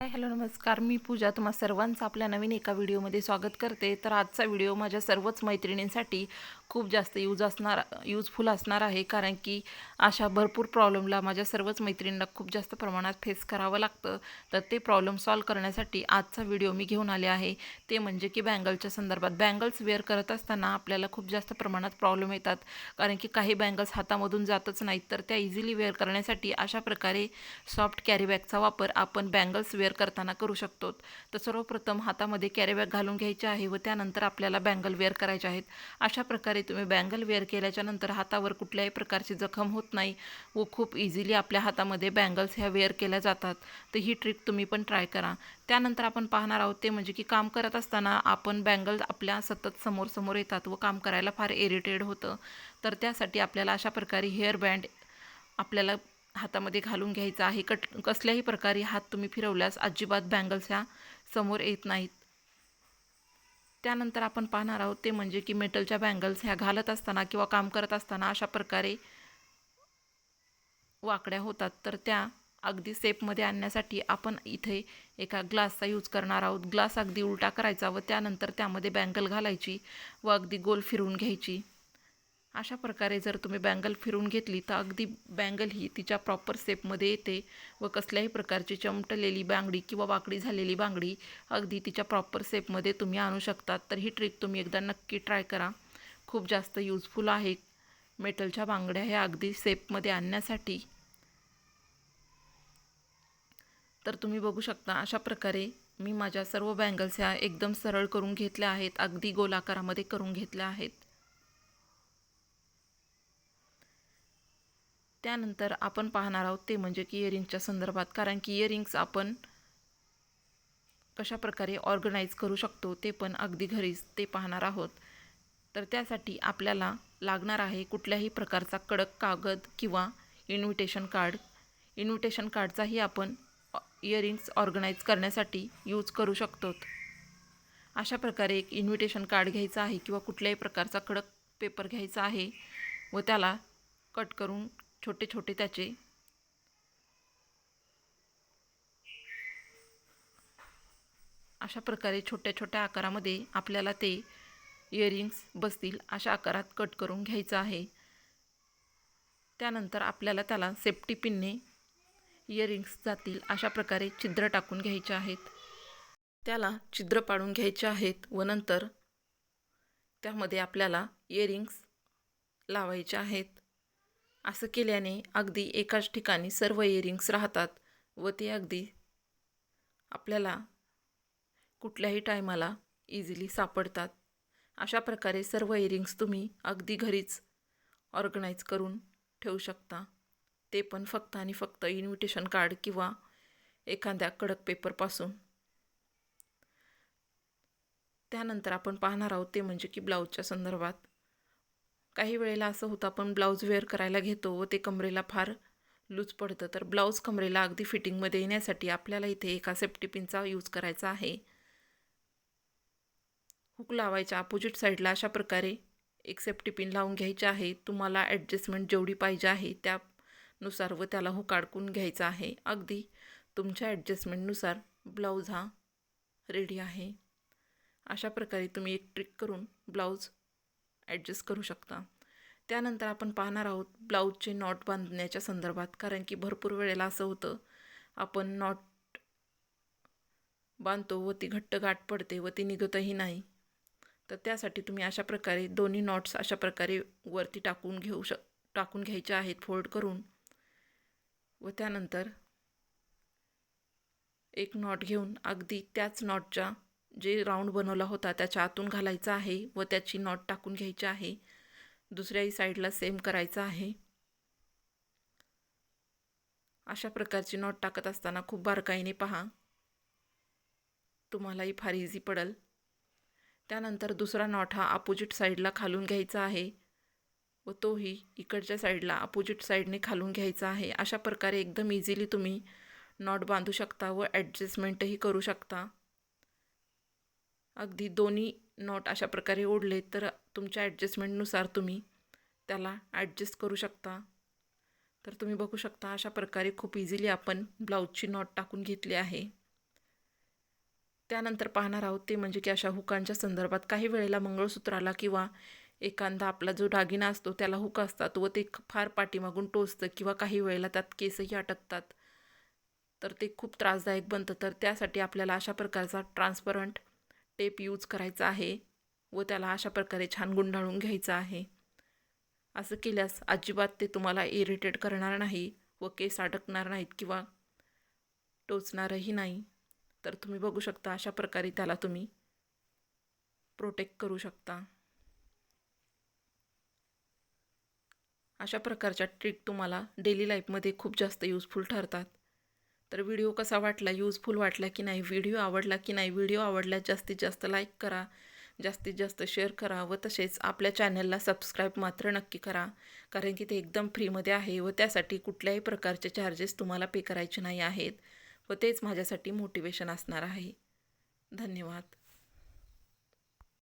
Hi hello नमस्कार. मी पूजा. तुम्हा सर्वांचं आपल्या नवीन एका व्हिडिओमध्ये स्वागत करते. तर आजचा व्हिडिओ माझ्या सर्वच मैत्रिणींसाठी खूप जास्त यूज असणार यूजफुल असणार आहे. कारण की अशा भरपूर प्रॉब्लेमला माझ्या सर्वच मैत्रिणींना खूप जास्त प्रमाणात फेस करावं लागतं. तर ते प्रॉब्लेम सॉल्व करण्यासाठी आजचा व्हिडिओ मी घेऊन आले आहे. ते म्हणजे की बँगलच्या संदर्भात. बँगल्स वेअर करत असताना आपल्याला खूप जास्त प्रमाणात प्रॉब्लेम येतात. कारण की काही बँगल्स हातामधून जातच नाहीत. तर त्या इझिली वेअर करण्यासाठी अशा प्रकारे सॉफ्ट कॅरीबॅगचा वापर आपण बँगल्स वेअर करताना करू शकतो. तर सर्वप्रथम हातामध्ये कॅरीबॅग घालून घ्यायचे आहे व त्यानंतर आपल्याला बँगल वेअर करायचे आहेत. अशा प्रकारे तुम्ही बँगल वेअर केल्याच्यानंतर हातावर कुठल्याही प्रकारची जखम होत नाही व खूप इझिली आपल्या हातामध्ये बँगल्स ह्या वेअर केल्या जातात. तर ही ट्रिक तुम्ही पण ट्राय करा. त्यानंतर आपण पाहणार आहोत ते म्हणजे की काम करत असताना आपण बँगल्स आपल्या सतत समोर समोर येतात व काम करायला फार इरिटेड होतं. तर त्यासाठी आपल्याला अशा प्रकारे हेअर बँड आपल्याला हातामध्ये घालून घ्यायचा आहे. कट कसल्याही प्रकारे हात तुम्ही फिरवल्यास अजिबात बँगल्स ह्या समोर येत नाहीत. त्यानंतर आपण पाहणार आहोत ते म्हणजे की मेटलच्या बँगल्स ह्या घालत असताना किंवा काम करत असताना अशा प्रकारे वाकड्या होतात. तर त्या अगदी सेपमध्ये आणण्यासाठी आपण इथे एका ग्लासचा यूज करणार आहोत. ग्लास अगदी उलटा करायचा व त्यानंतर त्यामध्ये बँगल घालायची व अगदी गोल फिरवून घ्यायची. अशा प्रकारे जर तुम्ही बँगल फिरून घेतली तर अगदी बँगल ही तिच्या प्रॉपर सेपमध्ये येते व कसल्याही प्रकारची चमटलेली बांगडी किंवा वाकडी झालेली बांगडी अगदी तिच्या प्रॉपर सेपमध्ये तुम्ही आणू शकतात. तर ही ट्रिक तुम्ही एकदा नक्की ट्राय करा. खूप जास्त यूजफुल आहे. मेटलच्या बांगड्या ह्या अगदी सेपमध्ये आणण्यासाठी. तर तुम्ही बघू शकता अशा प्रकारे मी माझ्या सर्व बँगल्स ह्या एकदम सरळ करून घेतल्या आहेत. अगदी गोलाकारामध्ये करून घेतल्या आहेत. त्यानंतर आपण पाहणार आहोत ते म्हणजे की इयरिंगच्या संदर्भात कारण की इयरिंग्स आपण कशा प्रकारे ऑर्गनाईज करू शकतो ते पण अगदी घरीच ते पाहणार आहोत. तर त्यासाठी आपल्याला लागणार आहे कुठल्याही प्रकारचा कडक कागद किंवा इन्व्हिटेशन कार्ड इन्व्हिटेशन कार्डचाही आपण इयरिंग्स ऑर्गनाईज करण्यासाठी यूज करू शकतो. अशा प्रकारे एक इन्व्हिटेशन कार्ड घ्यायचं आहे किंवा कुठल्याही प्रकारचा कडक पेपर घ्यायचा आहे व त्याला कट करून छोटे छोटे त्याचे. अशा प्रकारे छोट्या छोट्या आकारामध्ये आपल्याला ते इयरिंग्स बसतील अशा आकारात कट करून घ्यायचं आहे. त्यानंतर आपल्याला त्याला सेफ्टी पिनने इयरिंग्स जातील अशा प्रकारे छिद्र टाकून घ्यायचे आहेत. त्याला छिद्र पाडून घ्यायचे आहेत व नंतर त्यामध्ये आपल्याला इयरिंग्स लावायचे आहेत. असं केल्याने अगदी एकाच ठिकाणी सर्व इयरिंग्स राहतात व ते अगदी आपल्याला कुठल्याही टायमाला इझिली सापडतात. अशा प्रकारे सर्व इयरिंग्स तुम्ही अगदी घरीच ऑर्गनाईज करून ठेवू शकता. ते पण फक्त आणि फक्त इन्व्हिटेशन कार्ड किंवा एखाद्या कडक पेपरपासून त्यानंतर आपण पाहणार आहोत ते म्हणजे की ब्लाऊजच्या संदर्भात. काही वेळेला असं होतं आपण ब्लाऊज वेअर करायला घेतो व ते कमरेला फार लूज पडतं. तर ब्लाऊज कमरेला अगदी फिटिंगमध्ये येण्यासाठी आपल्याला इथे एका सेफ्टी पिनचा यूज करायचा आहे. हुक लावायच्या अपोजिट साईडला अशा प्रकारे एक सेफ्टी पिन लावून घ्यायची आहे. तुम्हाला ॲडजस्टमेंट जेवढी पाहिजे आहे त्यानुसार व त्याला हुक अडकून घ्यायचा आहे. अगदी तुमच्या ॲडजस्टमेंटनुसार ब्लाऊज हा रेडी आहे. अशा प्रकारे तुम्ही एक ट्रिक करून ब्लाऊज ॲडजस्ट करू शकता. त्यानंतर आपण पाहणार आहोत ब्लाऊजचे नॉट बांधण्याच्या संदर्भात कारण की भरपूर वेळेला असं होतं आपण नॉट बांधतो व ती घट्ट गाठ पडते व ती निघतही नाही. तर त्यासाठी तुम्ही अशा प्रकारे दोन्ही नॉट्स अशा प्रकारे वरती टाकून घेऊ शक टाकून घ्यायचे आहेत फोल्ड करून. व त्यानंतर एक नॉट घेऊन अगदी त्याच नॉटच्या जे राऊंड बनवला होता त्याच्या आतून घालायचा आहे व त्याची नॉट टाकून घ्यायची आहे. दुसऱ्याही साईडला सेम करायचं आहे. अशा प्रकारची नॉट टाकत असताना खूप बारकाईने पहा. तुम्हालाही फार इझी पडेल. त्यानंतर दुसरा नॉट हा अपोजिट साईडला खालून घ्यायचा आहे व तोही इकडच्या साईडला अपोजिट साईडने खालून घ्यायचा आहे. अशा प्रकारे एकदम इझिली तुम्ही नॉट बांधू शकता व ॲडजस्टमेंटही करू शकता. अगदी दोन्ही नॉट अशा प्रकारे ओढले तर तुमच्या ॲडजस्टमेंटनुसार तुम्ही त्याला ॲडजस्ट करू शकता. तर तुम्ही बघू शकता अशा प्रकारे खूप इझिली आपण ब्लाऊजची नॉट टाकून घेतली आहे. त्यानंतर पाहणार आहोत ते म्हणजे की अशा हुकांच्या संदर्भात काही वेळेला मंगळसूत्राला किंवा एखादा आपला जो दागिना असतो त्याला हुक असतात व ते फार पाठीमागून टोचतं किंवा काही वेळेला त्यात केसही अटकतात. तर ते खूप त्रासदायक बनतं. तर त्यासाठी आपल्याला अशा प्रकारचा ट्रान्सपरंट टेप यूज करायचा आहे व त्याला अशा प्रकारे छान गुंडाळून घ्यायचं आहे. असं केल्यास अजिबात ते तुम्हाला इरिटेट करणार नाही व केस अडकणार नाहीत किंवा टोचणारही नाही. तर तुम्ही बघू शकता अशा प्रकारे त्याला तुम्ही प्रोटेक्ट करू शकता. अशा प्रकारच्या ट्रिक तुम्हाला डेली लाईफमध्ये खूप जास्त यूजफुल ठरतात. तर व्हिडिओ कसा वाटला यूजफुल वाटला की नाही व्हिडिओ आवडला की नाही व्हिडिओ आवडला जास्तीत जास्त लाईक करा जास्तीत जास्त शेअर करा व तसेच आपल्या चॅनलला सबस्क्राईब मात्र नक्की करा. कारण की ते एकदम फ्रीमध्ये आहे व त्यासाठी कुठल्याही प्रकारचे चार्जेस तुम्हाला पे करायचे नाही आहेत व तेच माझ्यासाठी मोटिवेशन असणार आहे. धन्यवाद.